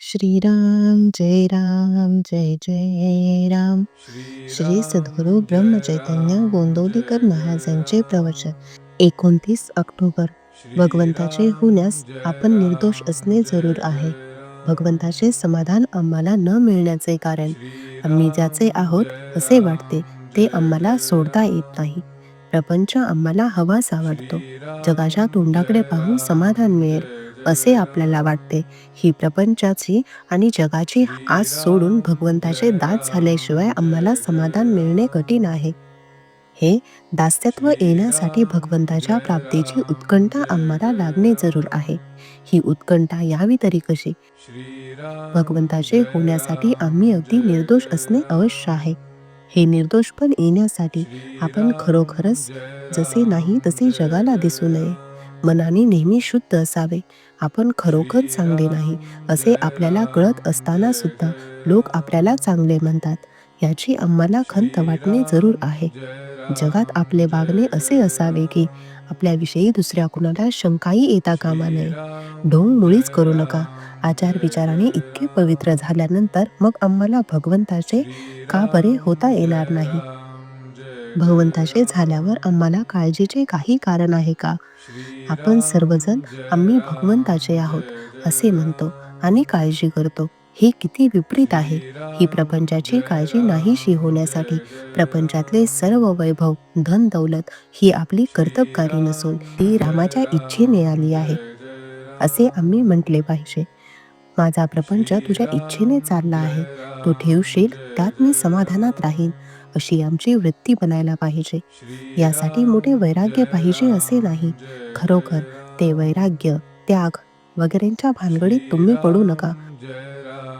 श्रीराम जय राम जय जय राम. श्री सद्गुरू ब्रह्मचैतन्य गोंदवलीकर महाराजांचे प्रवचन. एकोणतीस ऑक्टोबर. भगवंताचे होण्यास आपण निर्दोष असणे जरूर आहे. भगवंताचे समाधान आम्हाला न मिळण्याचे कारण आम्ही ज्याचे आहोत असे वाटते ते आम्हाला सोडता येत नाही. प्रपंच आम्हाला हवासा आवडतो. जगाच्या तोंडाकडे पाहून समाधान मिळेल. असे आपल्याला वाटते. ही प्रपंचाची आणि जगाची आस सोडून भगवंताचे दास झाल्याशिवाय आम्हाला समाधान मिळणे कठीण आहे. हे दास्यत्व येण्यासाठी भगवंताच्या प्राप्तीची उत्कंठा आम्हाला लागणे जरूर आहे. ही उत्कंठा यावी तरी कशी? भगवंताचे होण्यासाठी आम्ही अगदी निर्दोष असणे अवश्य आहे. हे निर्दोषपण येण्यासाठी आपण खरोखरच जसे नाही तसे जगाला दिसू नये. मनाने नेहमी शुद्ध असावे. आपण खरोखर चांगले नाही असे आपल्याला कळत असताना सुद्धा लोक आपल्याला चांगले म्हणतात. याची आम्हाला खंत वाटणे जरूर आहे. जगात आपले वागणे असे असावे की आपल्याविषयी दुसऱ्या कुणाला शंकाही येता कामा नये. ढोंग मुळीच करू नका. आचार विचाराने इतके पवित्र झाल्यानंतर मग आम्हाला भगवंताचे का बरे होता येणार नाही? भगवंताचे झाल्यावर आम्हाला काळजीचे काही कारण आहे का? आपण सर्वजण आम्ही भगवंताचे आहोत असे म्हणतो आणि काळजी करतो. हे किती विपरीत आहे. ही प्रपंचाची काळजी नाहीशी होण्यासाठी प्रपंचातले सर्व वैभव धन दौलत ही आपली कर्तबकारी नसून ती रामाच्या इच्छेने आली आहे. असे आम्ही म्हटले पाहिजे. माझा प्रपंच तुझ्या इच्छेने चालला आहे. तू ठेवशील त्यात मी समाधानात राहीन. अशी आमची वृत्ती बनायला पाहिजे. यासाठी मोठे वैराग्य पाहिजे असे नाही. खरोखर ते वैराग्य त्याग वगैरेंच्या भानगडीत तुम्ही पडू नका.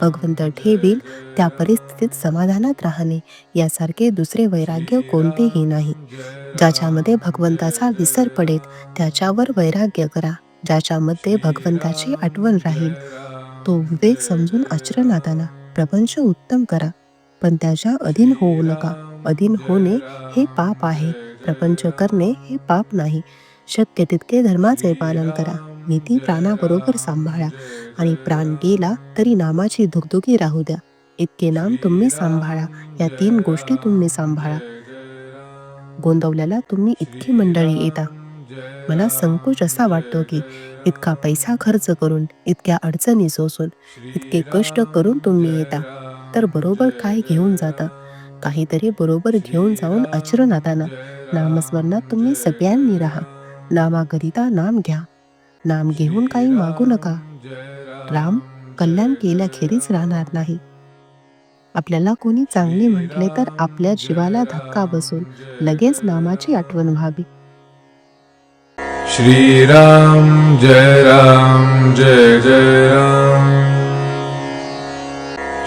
भगवंत ठेवील त्या परिस्थितीत समाधानात राहणे यासारखे दुसरे वैराग्य कोणतेही नाही. ज्याच्यामध्ये भगवंताचा विसर पडेल त्याच्यावर वैराग्य करा ज्याच्यामध्ये भगवंताची आठवण राहील. तो विवेक समजून आचरणात आणा प्रपंच उत्तम करा पण त्याच्या अधीन होऊ नका. अधीन होणे हे पाप आहे. प्रपंच करणे हे पाप नाही. शक्य तितके धर्माचे पालन करा. नीती प्राणाबरोबर सांभाळा. आणि प्राण गेला तरी नामाची धुकधुकी राहू द्या. इतके नाम तुम्ही सांभाळा. या तीन गोष्टी तुम्ही सांभाळा. गोंदवल्याला तुम्ही इतकी मंडळी येता. मला संकोच असा वाटतो की इतका पैसा खर्च करून इतक्या अडचणी सोसून इतके कष्ट करून तुम्ही येता. तर बरोबर काय घेऊन जाता? काहीतरी बरोबर घेऊन जाऊन आचरणात आणा नामस्मरणात तुम्ही सगळ्यांनी राहा. नामाकरिता नाम घ्या. नाम घेऊन काही मागू नका. राम कल्याण केल्याखेरीज राहणार नाही. आपल्याला कोणी चांगले म्हटले तर आपल्या जीवाला धक्का बसून लगेच नामाची आठवण व्हावी. श्रीराम जय राम जय जय राम.